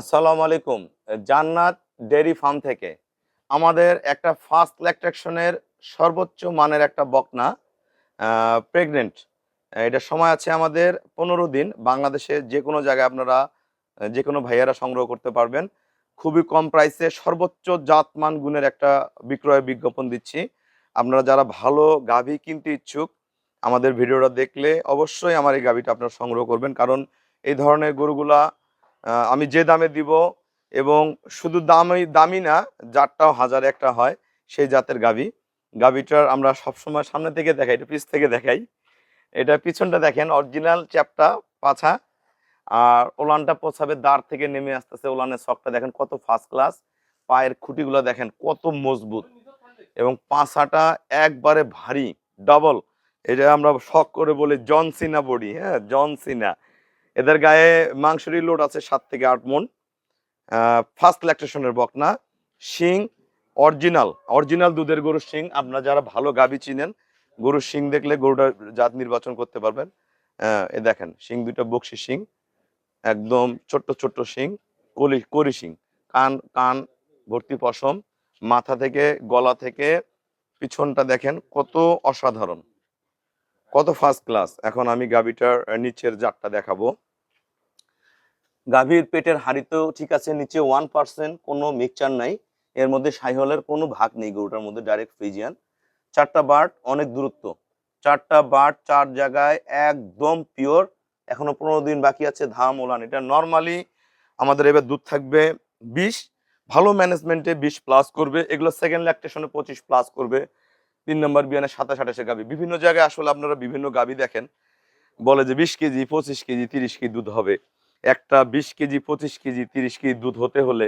আসসালামু আলাইকুম, জান্নাত ডেয়ারি ফার্ম থেকে। আমাদের একটা ফার্স্ট ল্যাকট্রাকশনের সর্বোচ্চ মানের একটা বকনা প্রেগনেন্ট এটা সময় আছে আমাদের পনেরো দিন। বাংলাদেশে যে কোনো জায়গায় আপনারা যে কোনো ভাইয়ারা সংগ্রহ করতে পারবেন। খুবই কম প্রাইসে সর্বোচ্চ জাতমান গুণের একটা বিক্রয় বিজ্ঞাপন দিচ্ছি। আপনারা যারা ভালো গাভী কিনতে ইচ্ছুক, আমাদের ভিডিওটা দেখলে অবশ্যই আমার এই গাভীটা আপনারা সংগ্রহ করবেন। কারণ এই ধরনের গরুগুলা আমি যে দামে দিব এবং শুধু দামই দামি না, জাতটাও হাজার একটা হয় সেই জাতের গাবি গাবিটার আমরা সবসময় সামনে থেকে দেখাই এটা পিছ থেকে দেখাই। এটা পিছনটা দেখেন অরিজিনাল চ্যাপটা পাছা, আর ওলানটা পচাবে দাঁড় থেকে নেমে আসতেছে ওলানের শখটা দেখেন কত ফার্স্ট ক্লাস পায়ের খুঁটিগুলো দেখেন কত মজবুত এবং পাছাটা একবারে ভারী ডবল এটা আমরা শখ করে বলি জনসিনা বডি হ্যাঁ জন সিনা এদের গায়ে মাংসেরই লোড আছে সাত থেকে আট মন। ফার্স্ট ল্যাকটেশনের বকনা, শিং অরিজিনাল অরিজিনাল দুধের গরুর শিং। আপনারা যারা ভালো গাবি চিনেন, গরুর শিং দেখলে গরুটার জাত নির্বাচন করতে পারবেন। এ দেখেন, শিং দুইটা বক্সি শিং, একদম ছোট্ট ছোট্ট শিং, কলি, করি শিং। কান কান, ভর্তি পশম, মাথা থেকে, গলা থেকে, পিছনটা দেখেন কত অসাধারণ, কত ফার্স্ট ক্লাস এখন আমি গাবিটার নিচের জাতটা দেখাবো। গাভীর পেটের হাড়িতেও ঠিক আছে, নিচে ওয়ান পার্সেন্ট কোনো মিক্সচার নাই। এর মধ্যে সাইহলের কোনো ভাগ নেই গরুটার মধ্যে ডাইরেক্ট ফ্রিজিয়ান। চারটা বার্ড, অনেক দূরত্ব। চারটা বার্ড, চার জায়গায় একদম পিওর এখনও পনেরো দিন বাকি আছে, ধাম, ওলান। এটা নর্মালি আমাদের এবার দুধ থাকবে বিশ। ভালো ম্যানেজমেন্টে বিশ প্লাস করবে। এগুলো সেকেন্ড ল্যাকটেশনে পঁচিশ প্লাস করবে। তিন নম্বর বিয়ানে সাতাশ, আঠাশে গাভি। বিভিন্ন জায়গায় আসলে আপনারা বিভিন্ন গাভি দেখেন। বলে যে বিশ কেজি, পঁচিশ কেজি, তিরিশ কেজি দুধ হবে। একটা বিশ কেজি, পঁচিশ কেজি, তিরিশ কেজি দুধ হতে হলে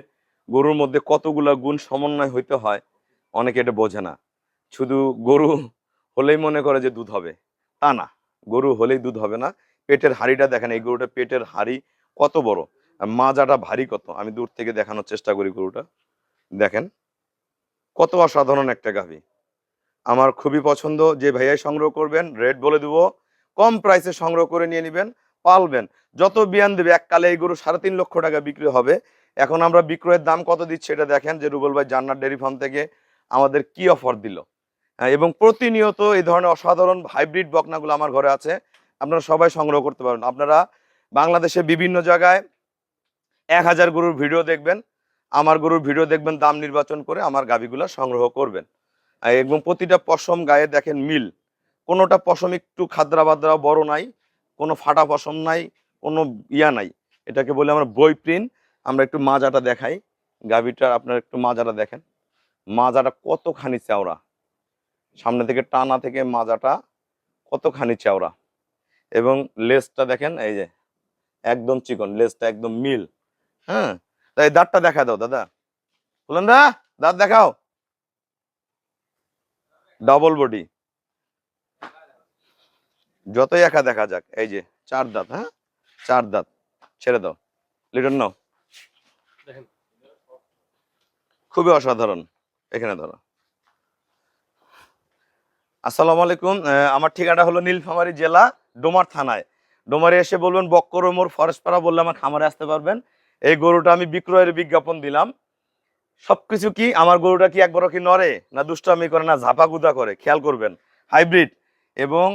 গরুর মধ্যে কতগুলা গুণ সমন্বয় হইতে হয় অনেকে এটা বোঝে না। শুধু গরু হলেই মনে করে যে দুধ হবে, তা না। গরু হলেই দুধ হবে না। পেটের হাড়িটা দেখেন, এই গরুটা পেটের হাড়ি কত বড়? মাজাটা ভারী কত? আমি দূর থেকে দেখানোর চেষ্টা করি গরুটা। দেখেন, কত অসাধারণ একটা গাভী। আমার খুবই পছন্দ। যে ভাইয়াই সংগ্রহ করবেন, রেট বলে দেবো, কম প্রাইসে সংগ্রহ করে নিয়ে নেবেন। পালবেন। যত বিয়ান দেবে এককালে এই গরু সাড়ে তিন লক্ষ টাকা বিক্রি হবে। এখন আমরা বিক্রয়ের দাম কত দিচ্ছি এটা দেখেন যে রুবেল ভাই জান্নার ডেয়ারি ফার্ম থেকে আমাদের কি অফার দিল। হ্যাঁ, এবং প্রতিনিয়ত এই ধরনের অসাধারণ হাইব্রিড বকনাগুলো আমার ঘরে আছে। আপনারা সবাই সংগ্রহ করতে পারবেন। আপনারা বাংলাদেশে বিভিন্ন জায়গায় এক হাজার গরুর ভিডিও দেখবেন আমার গরুর ভিডিও দেখবেন দাম নির্বাচন করে আমার গাভিগুলো সংগ্রহ করবেন। এবং প্রতিটা পশম গায়ে দেখেন মিল। কোনোটা পশম একটু খাদ্রা বাদ্রা বড় নাই কোনো ফাটা পশম নাই, কোনো ইয়া নাই। এটাকে বলে আমরা বই প্রিন্ট। আমরা একটু মাজাটা দেখাই। গাভিটা আপনার একটু মাজাটা দেখেন। মাজাটা কতখানি চওড়া সামনে থেকে টানা থেকে মাজাটা কতখানি চওড়া এবং লেজটা দেখেন, এই যে, একদম চিকন। লেজটা একদম মিল। হ্যাঁ? তাই দাঁতটা দেখা দাও, দাদা। বললেন দা দাঁত দেখাও। Double body. যতই একা দেখা যাক এই যে চার দাঁত হ্যাঁ? চার দাঁত ছেড়ে দাও। লিটন নাও খুবই অসাধারণ। এখানে ধরো। আসসালামু আলাইকুম। আমার ঠিকানা হলো নীলফামারী জেলা ডোমার থানায়। ডোমারে এসে বলবেন বক্করমোর ফরেস্টপাড়া বললে আমার খামারে আসতে পারবেন। এই গরুটা আমি বিক্রয়ের বিজ্ঞাপন দিলাম। সবকিছু কি আমার গরুটা কি একবারও কি নড়ে না দুষ্টামি করে না ঝাপাগুদা করে? খেয়াল করবেন। হাইব্রিড এবং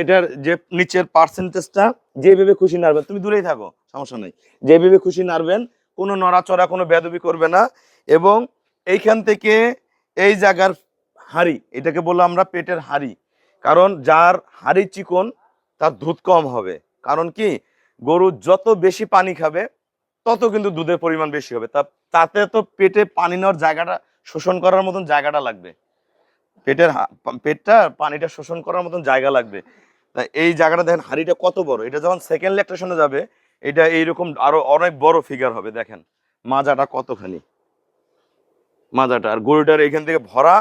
এটার যে নিচের পার্সেন্টেজটা যেভাবে খুশি নাড়বেন, তুমি দূরেই থাকো, সমস্যা নেই। যেভাবে খুশি নাড়বেন, কোনো নড়াচড়া, কোনো বেদবি করবে না। এবং এইখান থেকে এই জায়গার হাড়ি, এটাকে বলল আমরা পেটের হাড়ি। কারণ যার হাড়ি চিকন, তার দুধ কম হবে। কারণ কি? গরু যত বেশি পানি খাবে, তত কিন্তু দুধের পরিমাণ বেশি হবে। তা, তাতে তো পেটে পানি নেওয়ার জায়গাটা, শোষণ করার মতন জায়গাটা লাগবে। পেটের পেটটা পানিটা শোষণ করার মতন জায়গা লাগবে। এই জায়গাটা দেখেন, হাড়িটা কত বড়। এটা যখন সেকেন্ড ল্যাকটেশনে যাবে, এটা এইরকম আরও অনেক বড় ফিগার হবে, দেখেন। মাজাটা কতখানি। মাজাটা, আর গরুটার এখান থেকে ভরা,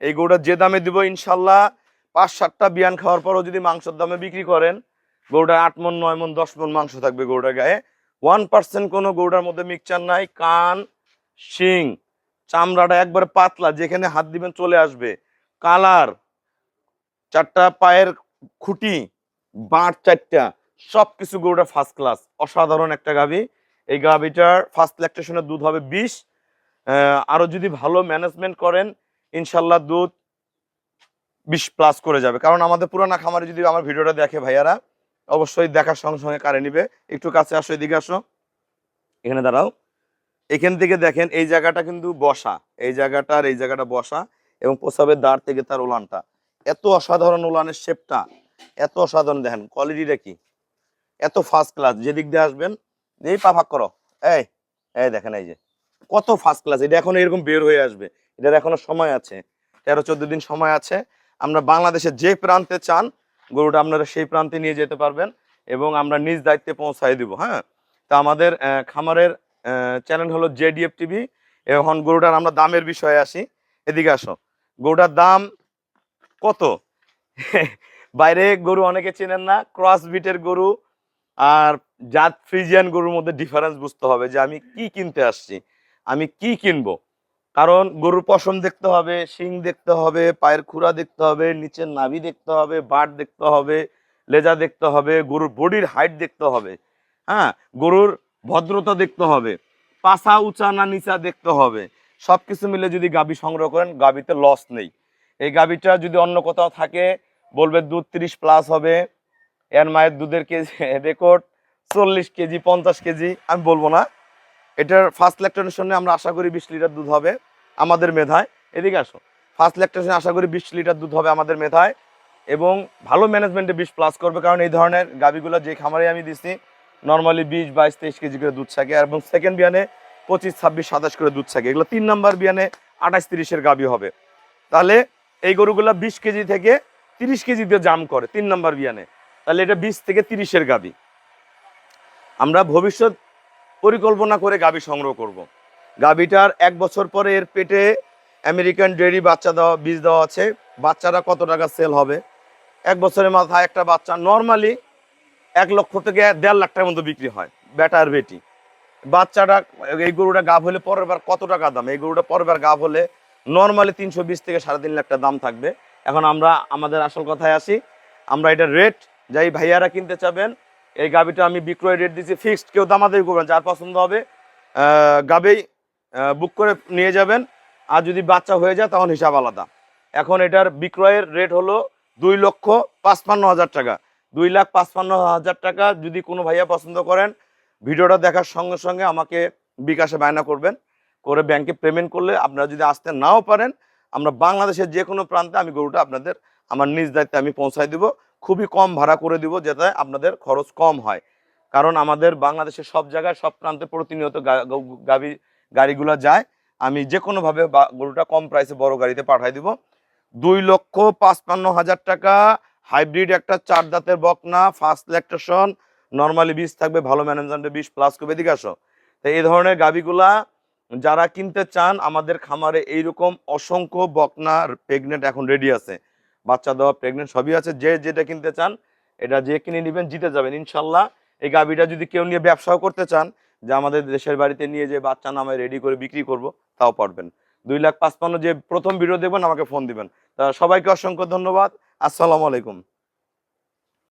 এই গরুটা যে দামে দিব ইনশাল্লাহ পাঁচ সাতটা বিয়ান খাওয়ার পরও যদি মাংসের দামে বিক্রি করেন, গরুটা আট মন, নয় মন, দশ মন মাংস থাকবে গরুটার গায়ে। ওয়ান পার্সেন্ট কোনো গরুটার মধ্যে মিক্সচার নাই, কান, শিং, চামড়াটা একবারে পাতলা, যেখানে হাত দিবেন চলে আসবে। কালার, চারটা পায়ের খুঁটি, বাঁট চারটা সব কিছু গরুটা ফার্স্ট ক্লাস অসাধারণ একটা গাভী এই গাভিটার ফার্স্ট ল্যাকটেশনের দুধ হবে বিশ। আরও যদি ভালো ম্যানেজমেন্ট করেন, ইনশাল্লাহ দুধ বিশ প্লাস করে যাবে। কারণ আমাদের পুরানা খামারে যদি আমার ভিডিওটা দেখে ভাইয়ারা, অবশ্যই দেখার সঙ্গে সঙ্গে কারে নিবে। একটু কাছে আসো, এদিকে আসো। এখানে দাঁড়াও। এখান থেকে দেখেন, এই জায়গাটা কিন্তু বসা। এই জায়গাটা আর এই জায়গাটা বসা। এবং প্রসাবের দাঁড় থেকে তার উলানটা। এত অসাধারণ উলানের শেপটা, এত অসাধারণ দেখেন, কোয়ালিটিটা কি? এত ফার্স্ট ক্লাস যেদিক দিয়ে আসবেন, এই পা ফাঁক করো। এই এই দেখেন, এই যে। কত ফার্স্ট ক্লাস এটা এখন এরকম বের হয়ে আসবে। এটার এখনও সময় আছে। তেরো, চোদ্দ দিন সময় আছে। আমরা বাংলাদেশের যে প্রান্তে চান, গরুটা আপনারা সেই প্রান্তে নিয়ে যেতে পারবেন এবং আমরা নিজ দায়িত্বে পৌঁছাই দিব হ্যাঁ? তা আমাদের খামারের চ্যানেল হলো জেডিএফ টিভি এখন গরুটার আমরা দামের বিষয়ে আসি। এদিকে আসো। গরুটার দাম কত? বাইরে গরু অনেকে চেনেন না, ক্রস বিটের গরু আর জাত ফ্রিজিয়ান গরুর মধ্যে ডিফারেন্স বুঝতে হবে যে আমি কি কিনতে আসছি, আমি কি কিনবো। কারণ গরুর পশম দেখতে হবে, শিং দেখতে হবে, পায়ের খুরা দেখতে হবে, নিচের নাভি দেখতে হবে, বাট দেখতে হবে, লেজা দেখতে হবে, গরুর বডির হাইট দেখতে হবে হ্যাঁ? গরুর ভদ্রতা দেখতে হবে, পাছা উঁচা না নিচা দেখতে হবে। সব কিছু মিলে যদি গাবি সংগ্রহ করেন, গাবিতে লস নেই। এই গাবিটা যদি অন্য কোথাও থাকে, বলবে দুধ তিরিশ প্লাস হবে। এর মায়ের দুধের কেজি রেকর্ড চল্লিশ কেজি, পঞ্চাশ কেজি, আমি বলব না। এটার ফার্স্ট ল্যাকটেশনে আমরা আশা করি বিশ লিটার দুধ হবে আমাদের মেধায়। এদিকে আসো। ফার্স্ট ল্যাকটেশনে আশা করি বিশ লিটার দুধ হবে আমাদের মেধায় এবং ভালো ম্যানেজমেন্টে বিশ প্লাস করবে, কারণ এই ধরনের গাবিগুলো যে খামারে আমি দিচ্ছি নর্মালি বিশ, বাইশ, তেইশ কেজি করে দুধ থাকে। এবং সেকেন্ড বিয়ানে পঁচিশ, ছাব্বিশ, সাতাশ করে দুধ থাকে এগুলো তিন নাম্বার বিয়ানে আঠাশ, তিরিশের গাবি হবে। তাহলে এই গরুগুলো বিশ কেজি থেকে তিরিশ কেজি দিয়ে জাম করে তিন নাম্বার বিয়ানে। তাহলে এটা বিশ থেকে তিরিশের গাবি। আমরা ভবিষ্যৎ পরিকল্পনা করে গাবি সংগ্রহ করব। গাবিটার এক বছর পরে এর পেটে আমেরিকান ডেয়ারি বাচ্চা দেওয়া, বীজ দেওয়া আছে। বাচ্চারা কত টাকা সেল হবে? এক বছরের মাথায় একটা বাচ্চা নর্মালি এক লক্ষ থেকে দেড় লাখ টাকার মতো বিক্রি হয় বেটা আর বেটি। বাচ্চাটা, এই গরুটা গাভ হলে পরের বার কত টাকা দাম? এই গরুটা পরের বার গাভ হলে নর্মালি তিনশো বিশ থেকে সাড়ে তিন লাখ দাম থাকবে। এখন আমরা, আমাদের আসল কথায় আসি, আমরা এটা রেট যাই ভাইয়ারা কিনতে চাবেন, এই গাবিটা আমি বিক্রয় রেট দিচ্ছি ফিক্সড কেউ দামাদামি করবেন যার পছন্দ হবে গাবেই বুক করে নিয়ে যাবেন, আর যদি বাচ্চা হয়ে যায় তখন হিসাব আলাদা। এখন এটার বিক্রয়ের রেট হলো দুই লক্ষ পাঁচপান্ন হাজার টাকা। দুই লাখ পাঁচপান্ন হাজার টাকা যদি কোনো ভাইয়া পছন্দ করেন ভিডিওটা দেখার সঙ্গে সঙ্গে আমাকে বিকাশে বায়না করবেন, করে ব্যাংকে পেমেন্ট করলে আপনারা যদি আসতে নাও পারেন, আমরা বাংলাদেশের যে কোনো প্রান্তে আমি গরুটা আপনাদের আমার নিজ দায়িত্বে আমি পৌঁছায় দিব, খুবই কম ভাড়া করে দিব যাতে আপনাদের খরচ কম হয়। কারণ আমাদের বাংলাদেশের সব জায়গায়, সব প্রান্তে প্রতিনিয়ত গা- গা- গাড়ি গাড়িগুলো যায়। আমি যে কোনোভাবে গরুটা কম প্রাইসে বড় গাড়িতে পাঠাই দিব। দুই লক্ষ পাঁচপান্ন হাজার টাকা হাইব্রিড একটা চার দাঁতের বকনা ফার্স্ট ল্যাকটেশন নর্মালি বীজ থাকবে, ভালো ম্যানেজমেন্টে বিশ প্লাস করবে। এদিকে আসো। তো এই ধরনের গাবিগুলা যারা কিনতে চান, আমাদের খামারে এইরকম অসংখ্য বকনা প্রেগনেন্ট এখন রেডি আছে। বাচ্চা দেওয়া প্রেগনেন্ট সবই আছে। যে যেটা কিনতে চান, এটা যে কিনে নেবেন, জিতে যাবেন। ইনশাল্লাহ এই গাবিটা যদি কেউ নিয়ে ব্যবসাও করতে চান, যে আমাদের দেশের বাড়িতে নিয়ে যে বাচ্চা নামে রেডি করে বিক্রি করব, তাও পারবেন। দুই লাখ পাঁচপান্ন যে প্রথম ভিডিও দেবেন আমাকে ফোন দিবেন। তা সবাইকে অসংখ্য ধন্যবাদ। আসসালামু আলাইকুম।